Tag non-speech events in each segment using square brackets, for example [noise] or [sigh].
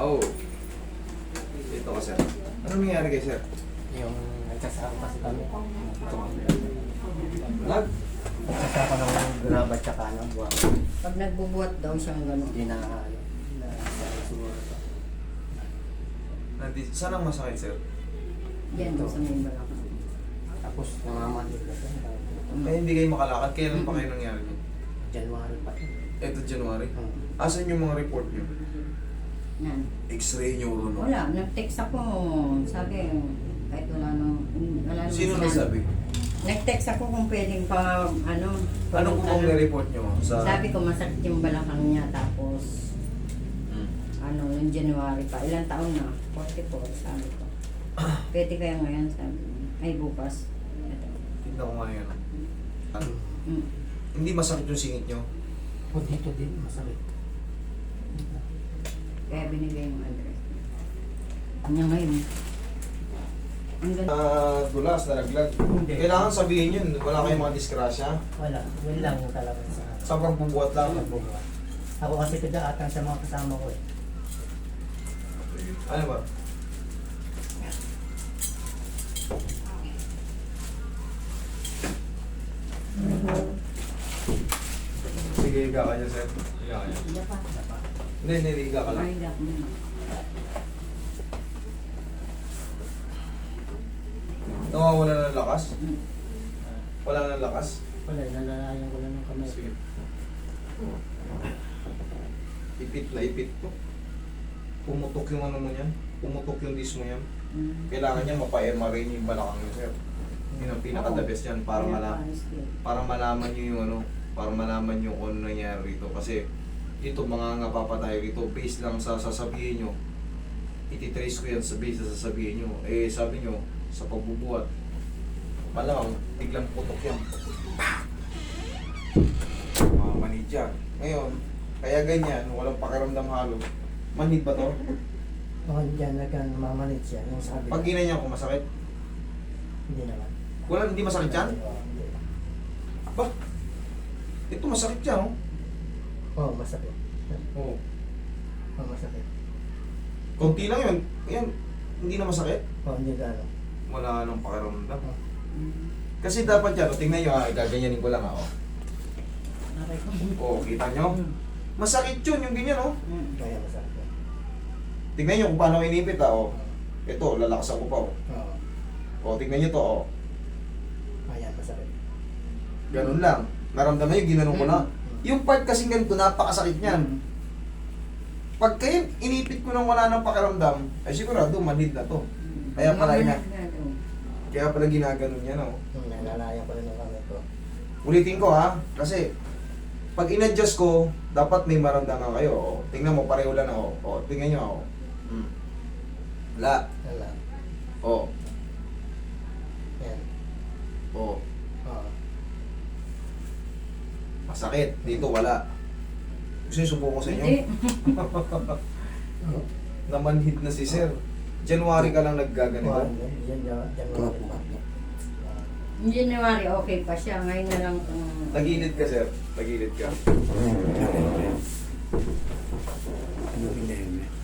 Oh. Dito ka, sir. Ano nangyari kay sir? Yung nagsasama kasi kami. Lag? Nagsasama ng grab at saka ng buwan. Pag nagbubuhat daw siyang gano'n. Hindi na ano. Na, na, siguro to. Nandi, saan ang masakit, sir? Yan daw sa may balakang. Tapos namamanhid na siya. Eh, hindi kayo makalakad. Kailan pa kayo nangyari? January pa. Ito, January. Hmm. Asan yung mga report niyo? Yan. X-ray niyo ro, no? Wala, nag-text ako. Sabi, kahit wala nang, wala nang Sino sinabi. nagsabi? Nag-text ako kung pwedeng pa, ano. Anong po ano, report niyo? Sa... Sabi ko, masakit yung balakang niya. Tapos, Hmm. ano, noong January pa. Ilang taon na? 44, sabi ko. [coughs] Pwede kaya ngayon, sabi niya. Ay, bukas. Ito. Tignan ko nga yan. Ano? Mm. Hindi masakit yung singit niyo? O dito din, masakit. Kaya binigay yung address. Kanya ngayon. Ang ganda. Ah, gulas, naraglag. Hindi. Kailangan sabihin yun. Wala kayong mga disgrasya. Wala. Wala lang yung talaga sa Sobrang bubuhat lang. pagbubuhat. Ako kasi kadaatan sa mga kasama ko eh. Ano ba? Sige, higa ka dyan, sir. Higa ka dyan. Hindi pa. Hindi, hindi, ka lang. Ay, dak mo. Nawawala ng lakas? Mm. Wala ng lakas? Wala, nalalayan ko lang ng kamay. Sige. Ipit na ipit to. Pumutok yung ano mo niyan. Pumutok yung disc mo yan. Mm. Kailangan niya mapa-MRI niyo yung balakang niyo, sir. Yun ang pinaka-the best yan para din. para malaman nyo yung ano, para malaman nyo kung ano nangyari rito. Kasi ito mga nga papatay rito, based lang sa sasabihin nyo, ititrace ko yan sa base sa sasabihin nyo. Eh sabi nyo, sa pagbubuhat, malamang biglang putok yan. Mga manid yan. Ngayon, kaya ganyan, walang pakiramdam halo. Manid ba to? Mga dyan, nagkamamanit siya. Yung sabi. Pag ginanyan ko, masakit? Hindi naman. Wala, hindi masakit yan? Ba? Ito masakit yan, oh. Oo, masakit. Oo. Oo, masakit. Konti lang yun. Yan, hindi na masakit. Oo, hindi gano'n. Wala nang pakiramdam. Mm. Kasi dapat yan, oh, tingnan nyo ha, gaganyanin ko lang ha. Oh. Aray ko. Oo, kita nyo? Mm. Masakit yun, yung ganyan oh. Mm. Kaya masakit. Tingnan nyo kung paano inipit ha. Oh. Ito, lalakasan ko pa oh. Oo. O, tingnan nyo to oh. Ayan, masakit. Ganun lang. Naramdaman nyo, ginanong ko na. Mm. Yung part kasing ganito, napakasakit niyan. Pag kayo inipit ko nang wala nang pakiramdam, ay sigurado, manhid na to. Kaya pala ina. Kaya pala ginaganon yan oh. Hmm, nalalayan ko rin ng kamay ko. Ulitin ko ha, kasi pag in-adjust ko, dapat may maramdaman kayo. O, tingnan mo, pareho lang ako. O, tingnan nyo ako. Hmm. Wala. Wala. O, Yan. o, Oo. Masakit. Dito, wala. Gusto nyo subuko sa inyo? Hindi. [laughs] Namanhid na si sir. January ka lang naggaganito. yan, yan, yan, yan, yan. Yung January, okay pa siya. Ngayon na lang kung... Tagilid ka, sir. Tagilid ka.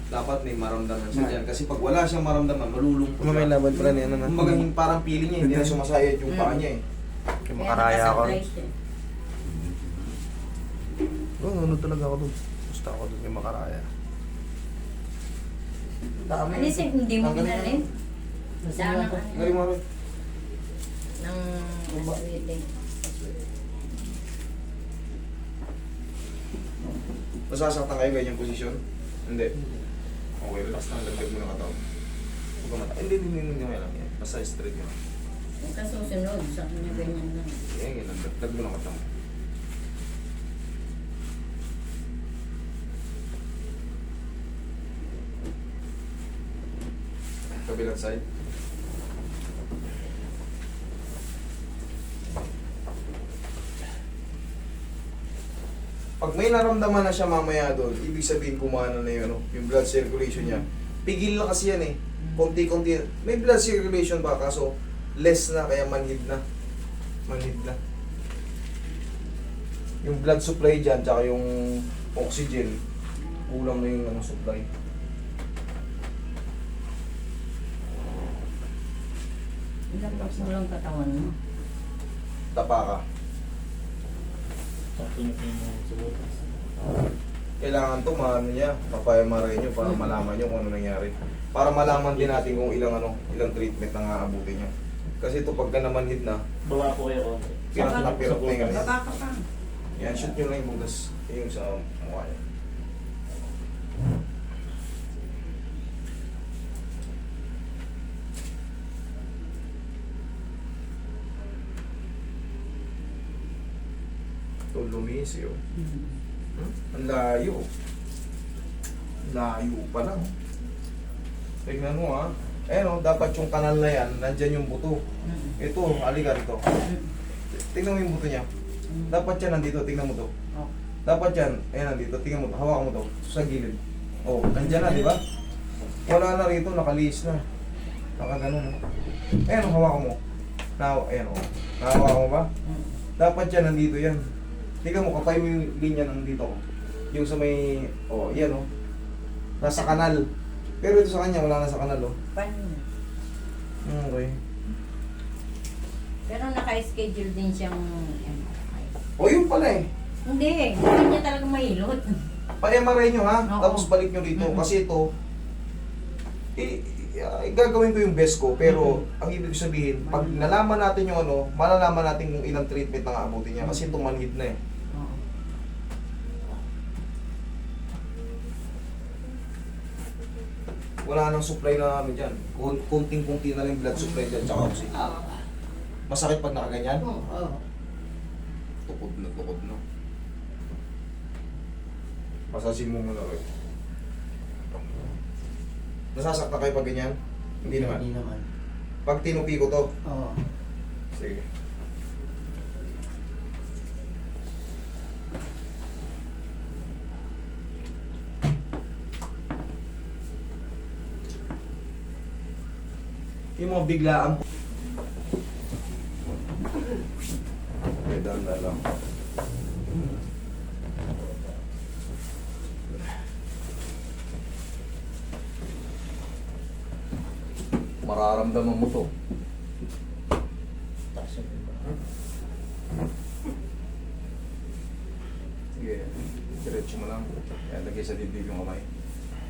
Dapat may maramdaman siya dyan. Kasi pag wala siyang maramdaman, malulungkot Ano may siya. laban pala niya na Kumbaga, yung parang feeling niya, hindi na sumasayad yung paa niya eh. Kaya Kaya makaraya ako. Oo, ano talaga ako doon. Gusto ako doon kay makaraya. Dami. Alisin, hindi mo. Nasa Saan ang ano? Galing mo rin. Ng aswete. Masasaktan kayo ganyang posisyon? Hindi. Okay, relax lang. Lagdag mo ng katawan. Huwag ka mata. Hindi, hindi, hindi, hindi. lang yan. Basta straight yun. Huwag ka susunod. Sa kanya ganyan lang. Yan, yan. Lagdag mo ng katawan. Kabilang side. Pag may naramdaman na siya mamaya doon, ibig sabihin kumana na yun, ano, yung blood circulation niya. Pigil na kasi yan eh. Konti-konti. May blood circulation pa, kaso less na, kaya manhid na. Manhid na. Yung blood supply dyan, tsaka yung oxygen, kulang na yung ano, supply. Ilapas mo lang katawan mo. Tapa ka. Kailangan to maano niya, papayamarin nyo para malaman nyo kung ano nangyari. Para malaman din natin kung ilang ano, ilang treatment na aabutin nyo. Kasi ito pagka namanhid na, Baba po kayo konti. pirat na ano. Baba ka pa. Yan, shoot nyo lang yung butas, yung sa mukha niya. Lumisi oh. Hmm? Ang layo. Layo pa lang. Tingnan mo ha. Eh no, dapat yung kanal na yan, nandyan yung buto. Ito, halika rito. Tingnan mo yung buto niya. Dapat yan nandito, tingnan mo to. Oh. Dapat yan, ayan nandito, tingnan mo to, hawakan mo to, sa gilid. Oh, nandyan na, di ba? Wala na rito, nakaliis na. Nakaganon. Ayan, hawakan mo. Na, ayan, oh. Nahawakan mo ba? Dapat yan, nandito yan. Tingnan mo, kapay mo yung linya ng dito. Yung sa may, oh, yan, oh. Nasa kanal. Pero ito sa kanya, wala na sa kanal, oh. Paano? Okay. Pero naka-schedule din siyang MRI. Oh, yun pala eh. Hindi, hindi niya talaga mahilot. [laughs] Pa-MRI nyo ha, Oo. tapos balik nyo dito. Mhm. Kasi ito, i- i- i- gagawin ko yung best ko, pero ang ibig sabihin, pag nalaman natin yung ano, malalaman natin kung ilang treatment na aabutin niya. Kasi ito manhid na eh. Wala nang supply na ano dyan. Kun- Kunting-kunti na lang blood supply dyan, tsaka oxygen. Masakit pag nakaganyan? Oo. Tukod na tukod na. Pasasin mo muna rin. Nasasakta kayo pag ganyan? Hindi naman. Hindi naman. Pag tinupi ko to, Oo. Sige. Yung mga biglaan. Okay, danda lang. Mararamdaman mo to. Sige, diretso mo lang. Yan, lagay sa yung kamay.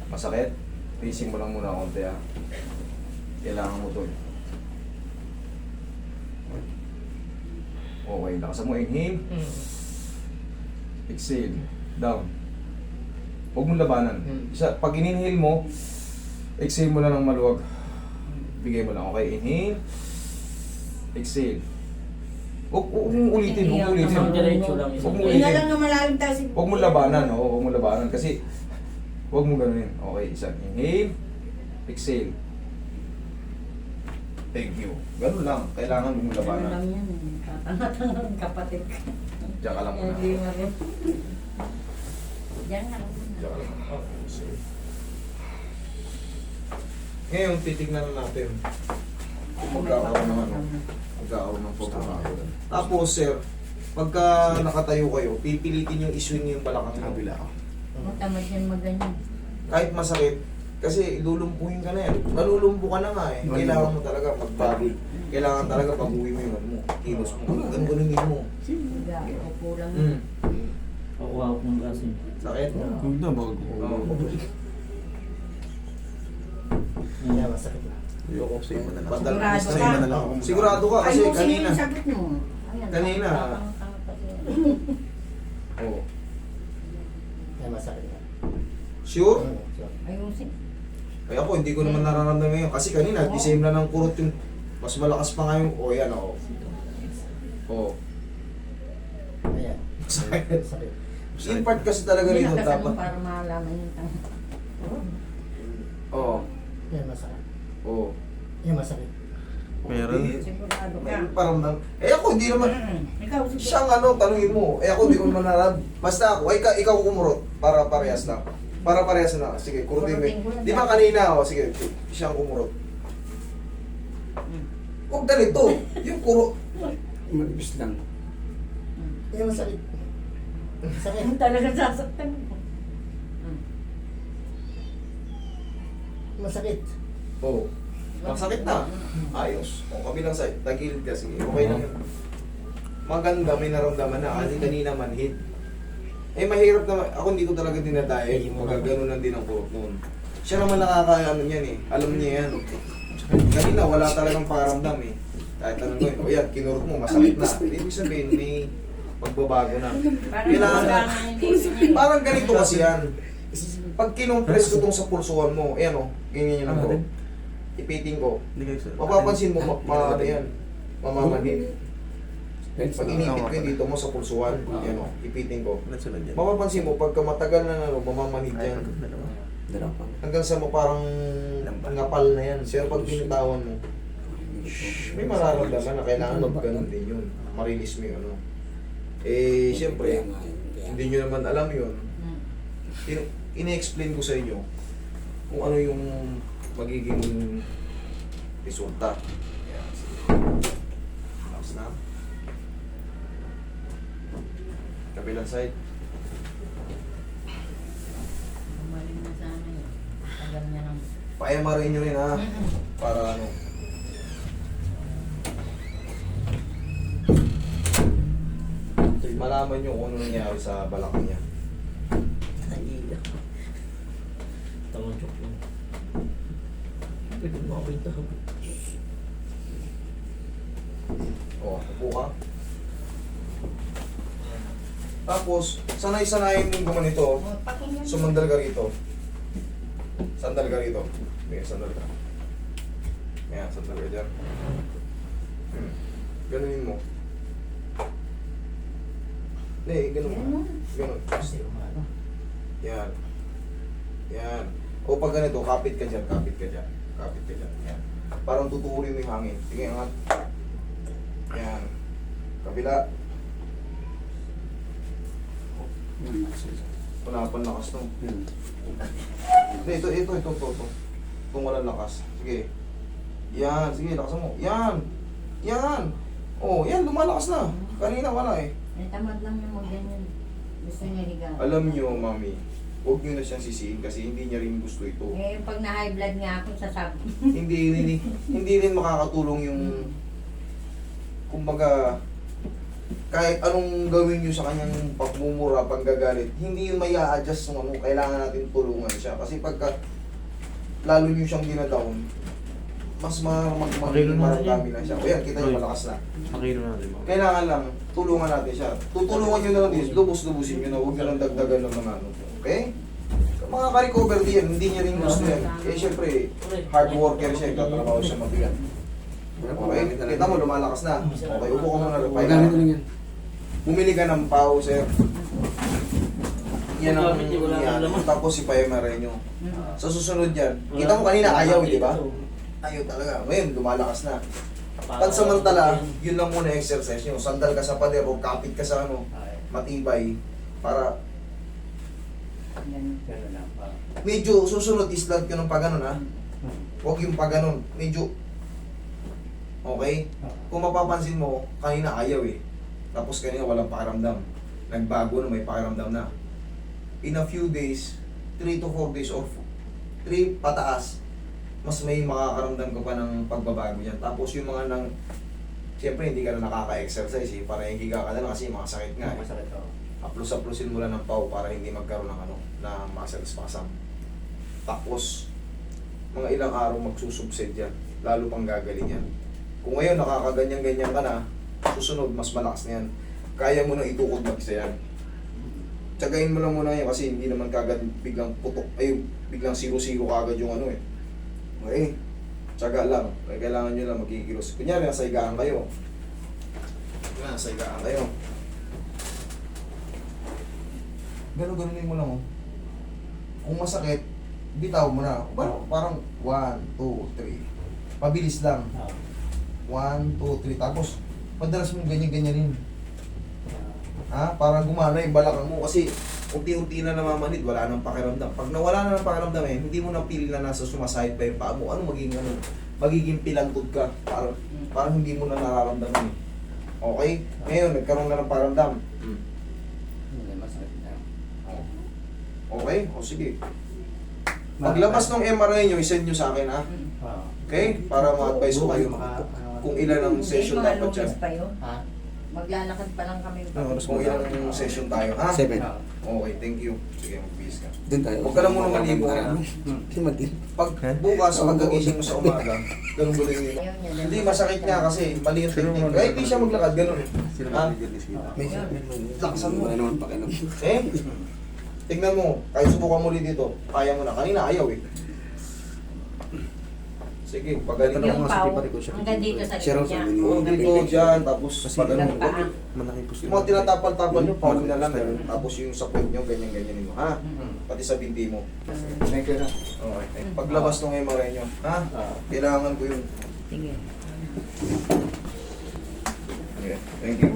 Masakit? Pacing mo lang muna konti ha. Kailangan mo to. eh. Okay, lakasan mo. Inhale. Exhale. Down. Huwag mong labanan. Hmm. Isa, pag inhale mo, exhale mo lang ng maluwag. Bigay mo lang. Okay, inhale. Exhale. Huwag mong ulitin. Huwag mong ulitin. Huwag isang mo Hindi ulitin. na lang na malalim tayo si... Huwag mo labanan, oo, huwag mo labanan kasi huwag mo ganunin. Okay, isa. Inhale, exhale. Thank you. Ganun lang. Kailangan mo Ano labanan. lang yan eh. Tatanga-tanga ng kapatid ka. Diyan ka lang muna. Hindi mo rin. Diyan lang. Diyan ka lang. Okay, sige. Ngayon, titignan na natin. Kung magkakaroon ng ano. Magkakaroon ng pagkakaroon. Tapos, sir, pagka nakatayo kayo, pipilitin yung iswing yung balakang mo. Matamad yan maganyan. kahit masakit, kasi lulumpuhin ka na yan. Nalulumpo ka na nga eh. Kailangan mo talaga magbabi. Kailangan talaga pag-uwi mo yung ano mo, kilos mo. Ganun ganunin mo. Higa, upo lang. Mm. Ako ako ng kasi. Sakit? Huwag na, bago. Oo. Kaya masakit na. Ayoko, sa'yo mo na lang. Sigurado ka? na lang ako. Sigurado ka kasi kanina. yung sagot mo. Ayan, Kanina. Oo. Kaya masakit na. Sure? Oo, sure. Ayusin. Kaya ako, hindi ko naman nararamdaman ngayon. Kasi kanina, the same na ng kurot yung mas malakas pa nga yung, oh yan oh. Oh. Ayan. [laughs] Sakit. Sakit. In part kasi talaga rito nakasanong dapat. para malaman yung tanga. Oo. Kaya masakit. Oo. Kaya masakit. Meron. Ka. May paramdam. Eh ako, hindi naman. Ikaw. Siyang ano, tanungin mo. Eh ako, hindi ko naman narab. Basta ako, ay, ikaw, ikaw kumurot. Para parehas na. Para parehas na. Sige, kurutin mo. Kurutin ko lang. Di ba kanina, oh, sige, siyang kumurot. Mm. Huwag ganito. Yung kuro. Manipis lang. Kaya masakit. Sakit. Yung talagang sasaktan mo. Mm. Masakit. Oh. Masakit na. Ayos. O kabilang side, tagilid ka. Sige, okay lang yun. Maganda, may naramdaman na. Kasi kanina manhid. Eh, mahirap naman. Ako hindi ko talaga dinadaya. Magagano lang din ang kurot noon. Siya naman nakakaya ano yan eh. Alam niya yan. Kanina, wala talagang pakiramdam eh. Kahit anong gawin. O yan, kinurot mo, masakit na. Ibig sabihin, may pagbabago na. Kailangan na. Parang ganito kasi yan. Pag kinompress ko tong sa pulsuhan mo, ayan o, ganyan yun Ano ako. din? Ipiting ko. Mapapansin mo, ma, ma ano yan, mamamanhid. Pag inipit ko dito mo sa pulsuhan, yan o, ipiting ko. Mapapansin mo, pagka matagal na ano, mamamanhid Ay, yan. Hanggang sa mo parang ngapal na yan. Pero pag binitawan mo, may mararamdaman na kailangan ganun din yun. Marilis mo yun, ano. Eh, siyempre, hindi nyo naman alam yun. Hmm. in- ini-explain ko sa inyo kung ano yung magiging resulta. Yan, sige. Tapos na. Kabilang side. Gumaling na sana yun. Tagal niya ng... Pa-MRI nyo rin ha. Para ano. Malaman nyo kung ano nangyari sa balakang niya. Tamang joke lang. Pwede mo ako ito. O, upo ka. Tapos, sanay-sanayin mong gumanito. Sumandal ka rito. Sandal ka rito. Sige, sandal ka. Ayan, sandal ka dyan. Hmm. Ganunin mo. Hindi, ganun mo. Ganun. Yan. Yan. O pag ganito, kapit ka dyan, kapit ka dyan. Kapit ka dyan. Yan. Parang tutuulin mo yung hangin. Sige, angat. Yan. Kabila. Wala pa lakas to. Hindi, ito, ito, ito, ito, ito. Kung walang lakas. Sige. Yan, sige, lakasan mo. Yan. Yan. Oh, yan, lumalakas na. Kanina wala eh. Eh, tamad lang yung mag-ganyan. Gusto niya higa. Alam nyo, mami, huwag nyo na siyang sisihin kasi hindi niya rin gusto ito. Eh, pag na-high blood nga ako, sasabi. hindi rin [laughs] hindi rin makakatulong yung kumbaga kahit anong gawin nyo sa kanyang pagmumura, panggagalit, hindi yun may a-adjust ng ano, kailangan natin tulungan siya. Kasi pagka lalo nyo siyang dinadown, mas ma mag mag Makilo na na siya. O yan, kita nyo malakas na. Makilo natin mo. Kailangan lang, tulungan natin siya. Tutulungan nyo na lang din, lubos-lubusin nyo na, huwag nyo lang dagdagan ng mga ano. Okay? Mga ka-recover din hindi niya rin gusto yan. Eh, syempre, hard worker siya, tatrabaho siya mabigat. Okay, kita mo, lumalakas na. Okay, upo ka muna. Repay Gamit na lang yan. Bumili ka ng pau, sir. Yan ang Gamit, wala yan. laman. Tapos si Payamare nyo. Hmm. Sa susunod yan, kita mo kanina ayaw, di ba? Ayaw talaga. Ngayon, lumalakas na. Pansamantala, yun lang muna exercise nyo. Sandal ka sa pader o kapit ka sa ano, matibay. Para Ganun. Lang medyo susunod islant ko ng paganon ha. Huwag yung paganon. Medyo Okay? Kung mapapansin mo, kanina ayaw eh. Tapos kanina walang pakiramdam. Nagbago na may pakiramdam na. In a few days, 3 to 4 days or 3 pataas, mas may makakaramdam ka pa ng pagbabago yan. Tapos yung mga nang, siyempre hindi ka na nakaka-exercise eh, para yung higa ka na lang kasi mga sakit nga eh. Masakit ako. Aplos-aplosin mo lang ng pau para hindi magkaroon ng ano, na muscle spasm. Tapos, mga ilang araw magsusubside yan. Lalo pang gagaling yan. Kung ngayon nakakaganyan-ganyan ka na, susunod mas malakas na yan. Kaya mo nang itukod mag-isa yan. Tsagain mo lang muna yan kasi hindi naman kagad biglang putok, ay biglang zero-zero kagad yung ano eh. Okay? Tsaga lang. Kaya kailangan nyo lang magkikilos. Kunyari, nasa higaan kayo. Nasa higaan kayo. Ganun-ganunin mo lang oh. Kung masakit, bitaw mo na. Parang, parang 1, 2, 3. Pabilis lang. 1, 2, 3. Tapos, madalas mo ganyan-ganyan rin. Ha? Para gumana yung balakang mo. Kasi, unti-unti na namamanid, wala nang pakiramdam. Pag nawala na ng pakiramdam eh, hindi mo na feel na nasa sumasahit pa yung paa mo. Ano magiging ano? Magiging pilantod ka. Parang, parang hindi mo na nararamdaman eh. Okay? Ngayon, nagkaroon na ng pakiramdam. Hmm. Okay? O sige. Paglabas ng MRI nyo, isend nyo sa akin ha. Hmm. Okay? Para ma-advise ko kayo kung ilan ang session mga dapat dyan. lunes pa yun. Ha? Maglalakad pa lang kami. Ano oras Kung ilang session tayo, ha? Seven. Okay, thank you. Sige, mag-peace ka. Doon tayo. Huwag ka lang muna maligo. Hindi madin. Pag bukas sa pagkagising mo sa umaga, ganun yun. Ayaw niya lang. Hindi, masakit nga kasi mali yung technique. Kahit hindi siya maglakad, ganun. Sino Ha? May Lakasan mo. Wala naman pakialam. Eh? Tignan mo, kahit subukan mo rin dito, kaya mo na. Kanina ayaw eh. Sige, pagaling Yung mo. pau, hanggang dito sa Siya raw likod niya. sabi Oo, dito, dyan, tapos Kasi pag ano, Ilang paa. Malaki po yung mga tinatapal-tapal nyo, paul na lang. ganun. Tapos yung sa point nyo, ganyan-ganyan mo. Ha? Pati sa binti mo. Thank you na. Okay. Paglabas ng MRI nyo, ha? Kailangan ko yung... Sige. Okay, thank you.